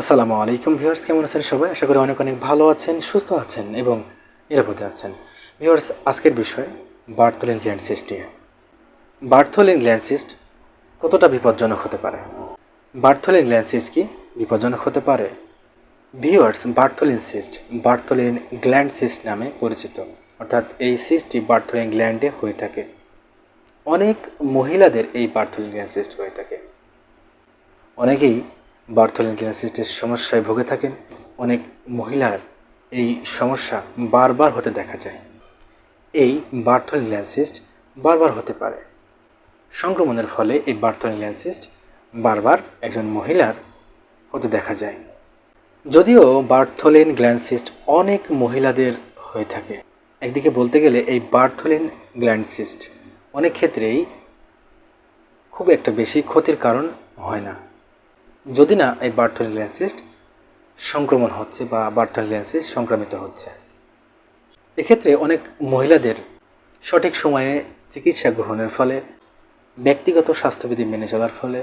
আসসালামু আলাইকুম ভিউয়ার্স, কেমন আছেন সবাই? আশা করি অনেক অনেক ভালো আছেন, সুস্থ আছেন এবং নিরাপদে আছেন। ভিউয়ার্স, আজকের বিষয়, বার্থলিন গ্ল্যান্ড সিস্ট নিয়ে। বার্থলিন গ্ল্যান্ড সিস্ট কতটা বিপজ্জনক হতে পারে? বার্থলিন গ্ল্যান্ড সিস্ট কি বিপজ্জনক হতে পারে? Viewers, Bartholin cyst, Bartholin gland cyst নামে পরিচিত। অর্থাৎ এই সিস্টটি বার্থলিন গ্ল্যান্ডে হয়ে থাকে। অনেক মহিলাদের এই বার্থলিন গ্ল্যান্ড সিস্ট হয়ে থাকে। অনেকেই বার্থলিন গ্ল্যান্সিস্টের সমস্যায় ভুগে থাকেন, অনেক মহিলার এই সমস্যা বারবার হতে দেখা যায়। এই বার্থলিন ল্যান্সিস্ট বারবার হতে পারে। সংক্রমণের ফলে এই বার্থলিন ল্যান্সিস্ট বারবার একজন মহিলার হতে দেখা যায়। যদিও বার্থলিন গ্ল্যান্সিস্ট অনেক মহিলাদের হয়ে থাকে। একদিকে বলতে গেলে এই বার্থলিন গ্ল্যান্ডসিস্ট অনেক ক্ষেত্রেই খুব একটা বেশি ক্ষতির কারণ হয় না। যদি না এই বার্থলিন গ্ল্যান্সিস্ট সংক্রমণ হচ্ছে বা বার্থলিন গ্ল্যান্সিস্ট সংক্রামিত হচ্ছে। এক্ষেত্রে অনেক মহিলাদের সঠিক সময়ে চিকিৎসা গ্রহণের ফলে, ব্যক্তিগত স্বাস্থ্যবিধি মেনে চলার ফলে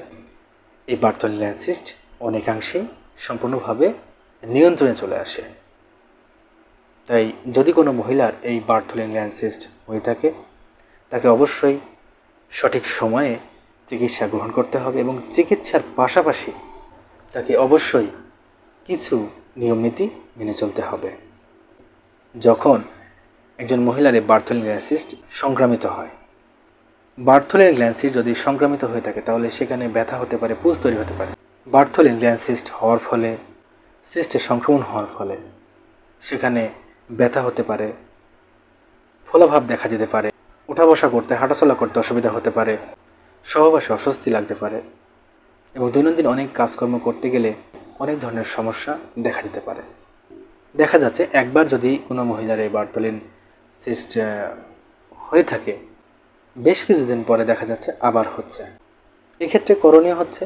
এই বার্থলিন গ্ল্যান্সিস্ট অনেকাংশেই সম্পূর্ণভাবে নিয়ন্ত্রণে চলে আসে। তাই যদি কোনো মহিলার এই বার্থলিন গ্ল্যান্সিস্ট হয়ে থাকে, তাকে অবশ্যই সঠিক সময়ে চিকিৎসা গ্রহণ করতে হবে এবং চিকিৎসার পাশাপাশি তাকে অবশ্যই কিছু নিয়মনীতি মেনে চলতে হবে। যখন একজন মহিলার বার্থলিন গ্ল্যান্সিস্ট সংক্রামিত হয়, বার্থলিন গ্ল্যান্সিস্ট যদি সংক্রামিত হয়ে থাকে, তাহলে সেখানে ব্যথা হতে পারে পুজ তৈরি হতে পারে। বার্থলিন গ্ল্যান্সিস্ট হওয়ার ফলে সিস্টের সংক্রমণ হওয়ার ফলে সেখানে ব্যথা হতে পারে, ফোলাভাব দেখা যেতে পারে, ওঠা বসা করতে, হাঁটাচলা করতে অসুবিধা হতে পারে, সহবাসে অস্বস্তি লাগতে পারে। এবং দৈনন্দিন অনেক কাজকর্ম করতে গেলে অনেক ধরনের সমস্যা দেখা যেতে পারে। দেখা যাচ্ছে একবার যদি কোনো মহিলার এই বার্তলিন সিস্ট হয়ে থাকে, বেশ কিছুদিন পরে দেখা যাচ্ছে আবার হচ্ছে। এক্ষেত্রে করণীয় হচ্ছে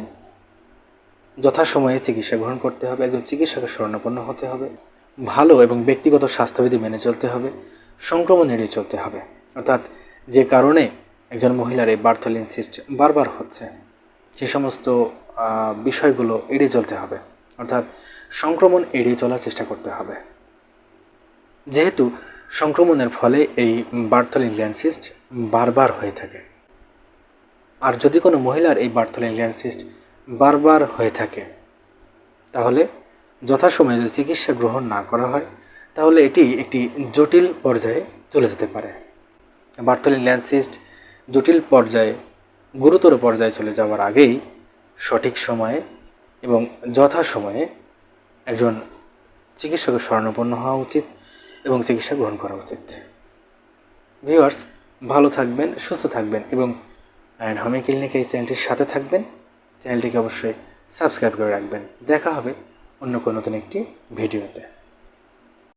যথাসময়ে চিকিৎসা গ্রহণ করতে হবে, একজন চিকিৎসকের শরণাপন্ন হতে হবে, ভালো এবং ব্যক্তিগত স্বাস্থ্যবিধি মেনে চলতে হবে, সংক্রমণ এড়িয়ে চলতে হবে। অর্থাৎ যে কারণে একজন মহিলার এই বার্থলিন সিস্ট বারবার হচ্ছে। সে সমস্ত বিষয়গুলো এড়িয়ে চলতে হবে, অর্থাৎ সংক্রমণ এড়িয়ে চলার চেষ্টা করতে হবে। যেহেতু সংক্রমণের ফলে এই বার্থলিন ল্যান্সিস্ট বারবার হয়ে থাকে। আর যদি কোনো মহিলার এই বার্থলিন ল্যান্সিস্ট বারবার হয়ে থাকে, তাহলে যথাসময়ে যদি চিকিৎসা গ্রহণ না করা হয়, তাহলে এটি একটি জটিল পর্যায়ে চলে যেতে পারে। বার্থলিন ল্যান্সিস্ট জটিল পর্যায়ে গুরুতর পর্যায়ে চলে যাওয়ার আগেই সঠিক সময়ে এবং যথা সময়ে একজন চিকিৎসকের শরণাপন্ন হওয়া উচিত এবং চিকিৎসা গ্রহণ করা উচিত। ভিউয়ার্স, ভালো থাকবেন, সুস্থ থাকবেন এবং অ্যান্ড হোমি ক্লিনিক এই চ্যানেলটির সাথে থাকবেন। চ্যানেলটিকে অবশ্যই সাবস্ক্রাইব করে রাখবেন। দেখা হবে অন্য কোনো নতুন একটি ভিডিওতে।